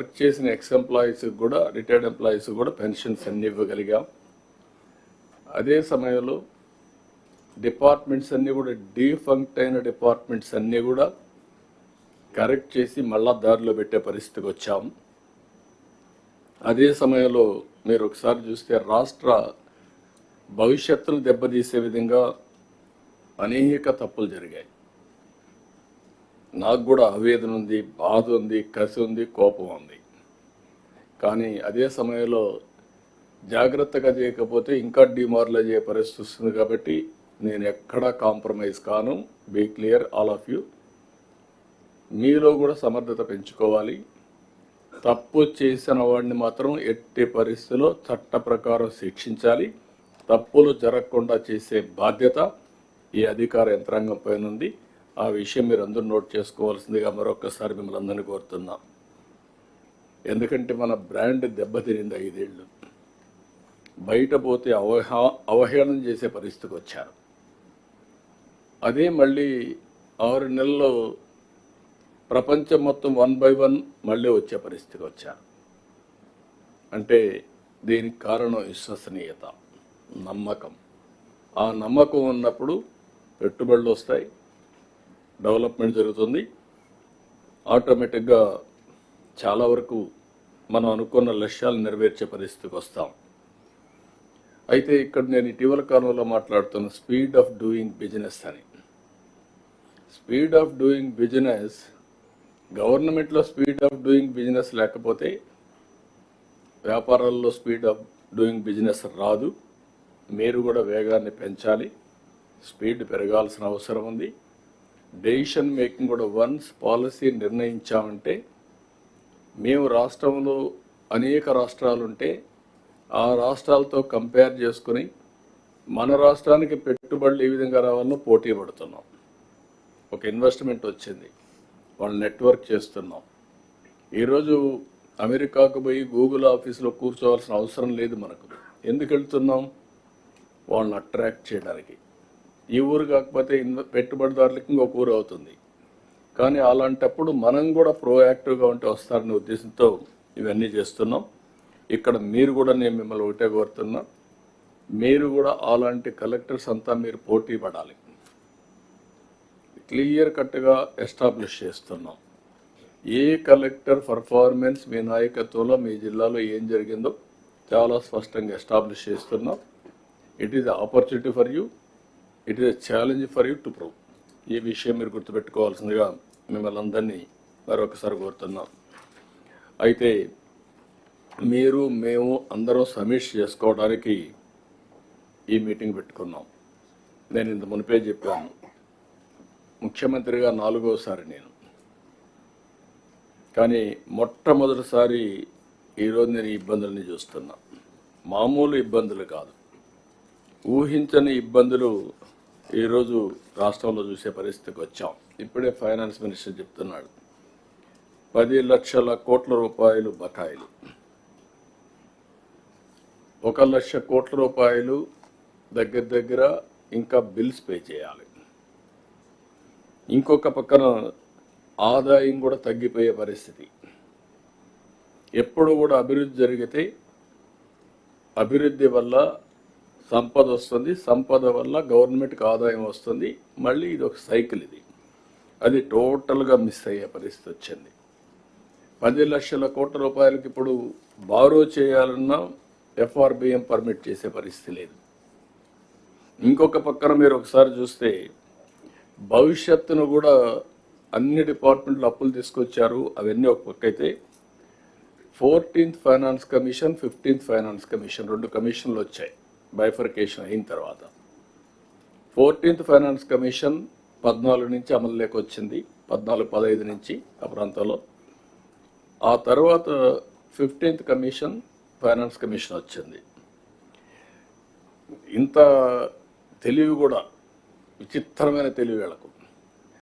Work చేసిన ex employees కూడా retired employees కూడా పెన్షన్స్ అన్ని ఇవ్వగలిగాం. అదే సమయంలో డిపార్ట్మెంట్స్ అన్నీ కూడా డీఫంక్ట్ అయిన డిపార్ట్మెంట్స్ అన్నీ కూడా కరెక్ట్ చేసి మళ్ళా దారిలో పెట్టే పరిస్థితికి వచ్చాం. అదే సమయంలో మీరు ఒకసారి చూస్తే రాష్ట్ర భవిష్యత్తును దెబ్బతీసే విధంగా అనేక తప్పులు జరిగాయి. నాకు కూడా ఆవేదన ఉంది బాధ ఉంది కసి ఉంది కోపం ఉంది. కానీ అదే సమయంలో జాగ్రత్తగా చేయకపోతే ఇంకా డిమారలైజ్ అయ్యే పరిస్థితి వస్తుంది కాబట్టి నేను ఎక్కడా కాంప్రమైజ్ కాను. Be clear all of you. మీలో కూడా సమర్థత పెంచుకోవాలి. తప్పు చేసిన వాడిని మాత్రం ఎట్టి పరిస్థితిలో చట్ట ప్రకారం శిక్షించాలి. తప్పులు జరగకుండా చేసే బాధ్యత ఈ అధికార యంత్రాంగం పైన ఉంది. ఆ విషయం మీరు అందరూ నోట్ చేసుకోవాల్సిందిగా మరొకసారి మిమ్మల్ని అందరినీ కోరుతున్నాం. ఎందుకంటే మన బ్రాండ్ దెబ్బతినింది ఐదేళ్ళు. బయట పోతే అవహా అవహేళన చేసే పరిస్థితికి వచ్చారు. అదే మళ్ళీ ఆరు నెలల్లో ప్రపంచం మొత్తం వన్ బై వన్ మళ్ళీ వచ్చే పరిస్థితికి వచ్చారు. అంటే దీనికి కారణం విశ్వసనీయత నమ్మకం. ఆ నమ్మకం ఉన్నప్పుడు పెట్టుబడులు వస్తాయి డెవలప్మెంట్ జరుగుతుంది. ఆటోమేటిక్గా చాలా వరకు మనం అనుకున్న లక్ష్యాలు నెరవేర్చే పరిస్థితికి వస్తాం. అయితే ఇక్కడ నేను ఇటీవల కాలంలో మాట్లాడుతున్న స్పీడ్ ఆఫ్ డూయింగ్ బిజినెస్ అని. స్పీడ్ ఆఫ్ డూయింగ్ బిజినెస్ గవర్నమెంట్లో స్పీడ్ ఆఫ్ డూయింగ్ బిజినెస్ లేకపోతే వ్యాపారాల్లో స్పీడ్ ఆఫ్ డూయింగ్ బిజినెస్ రాదు. మీరు కూడా వేగాన్ని పెంచాలి. స్పీడ్ పెరగాల్సిన అవసరం ఉంది. డెసిషన్ మేకింగ్ కూడా వన్స్ పాలసీ నిర్ణయించామంటే మేము రాష్ట్రంలో అనేక రాష్ట్రాలు ఉంటే ఆ రాష్ట్రాలతో కంపేర్ చేసుకుని మన రాష్ట్రానికి పెట్టుబడులు ఏ విధంగా రావాలో పోటీ పడుతున్నాం. ఒక ఇన్వెస్ట్మెంట్ వచ్చింది వాళ్ళు నెట్వర్క్ చేస్తున్నాం. ఈరోజు అమెరికాకు పోయి గూగుల్ ఆఫీస్లో కూర్చోవాల్సిన అవసరం లేదు మనకు. ఎందుకు వెళ్తున్నాం? వాళ్ళని అట్రాక్ట్ చేయడానికి. ఈ ఊరు కాకపోతే పెట్టుబడిదారులకి ఇంకొక ఊరు అవుతుంది. కానీ అలాంటప్పుడు మనం కూడా ప్రోయాక్టివ్గా ఉంటే వస్తారనే ఉద్దేశంతో ఇవన్నీ చేస్తున్నాం. ఇక్కడ మీరు కూడా నేను మిమ్మల్ని ఒకటే కోరుతున్నా మీరు కూడా అలాంటి కలెక్టర్స్ అంతా మీరు పోటీ పడాలి. క్లియర్ కట్గా ఎస్టాబ్లిష్ చేస్తున్నాం. ఏ కలెక్టర్ పర్ఫార్మెన్స్ మీ నాయకత్వంలో మీ జిల్లాలో ఏం జరిగిందో చాలా స్పష్టంగా ఎస్టాబ్లిష్ చేస్తున్నాం. It is opportunity for you it is challenge for you to prove ఈ విషయం మీరు గుర్తుపెట్టుకోవాల్సిందిగా మిమ్మల్ని అందరినీ మరొకసారి కోరుతున్నాం. అయితే మీరు మేము అందరం సమీక్ష చేసుకోవడానికి ఈ మీటింగ్ పెట్టుకున్నాం. నేను ఇంత మునిపే చెప్పాను. ముఖ్యమంత్రిగా నాలుగోసారి నేను. కానీ మొట్టమొదటిసారి ఈరోజు నేను ఇబ్బందులని చూస్తున్నా. మామూలు ఇబ్బందులు కాదు. ఊహించని ఇబ్బందులు ఈరోజు రాష్ట్రంలో చూసే పరిస్థితికి వచ్చాం. ఇప్పుడే ఫైనాన్స్ మినిస్టర్ చెప్తున్నాడు. పది లక్షల కోట్ల రూపాయలు బకాయిలు. ఒక లక్ష కోట్ల రూపాయలు దగ్గర దగ్గర ఇంకా బిల్స్ పే చేయాలి. ఇంకొక పక్కన ఆదాయం కూడా తగ్గిపోయే పరిస్థితి. ఎప్పుడు కూడా అభివృద్ధి జరిగితే అభివృద్ధి వల్ల సంపద వస్తుంది. సంపద వల్ల గవర్నమెంట్కి ఆదాయం వస్తుంది. మళ్ళీ ఇది ఒక సైకిల్ ఇది. అది టోటల్గా మిస్ అయ్యే పరిస్థితి వచ్చింది. పది లక్షల కోట్ల రూపాయలకి ఇప్పుడు బారో చేయాలన్నా ఎఫ్ఆర్బిఎం పర్మిట్ చేసే పరిస్థితి లేదు. ఇంకొక పక్కన మీరు ఒకసారి చూస్తే భవిష్యత్తును కూడా అన్ని డిపార్ట్మెంట్లు అప్పులు తీసుకొచ్చారు. అవన్నీ ఒక పక్క అయితే fourteenth finance commission fifteenth finance commission రెండు కమిషన్లు వచ్చాయి. బైఫర్కేషన్ అయిన తర్వాత. ఫోర్టీన్త్ ఫైనాన్స్ కమిషన్ పద్నాలుగు నుంచి అమలులోకి వచ్చింది. పద్నాలుగు పదహైదు నుంచి ఆ ప్రాంతంలో. ఆ తర్వాత ఫిఫ్టీన్త్ కమిషన్ ఫైనాన్స్ కమిషన్ వచ్చింది. ఇంత తెలివి కూడా విచిత్రమైన తెలివి వీళ్ళకు.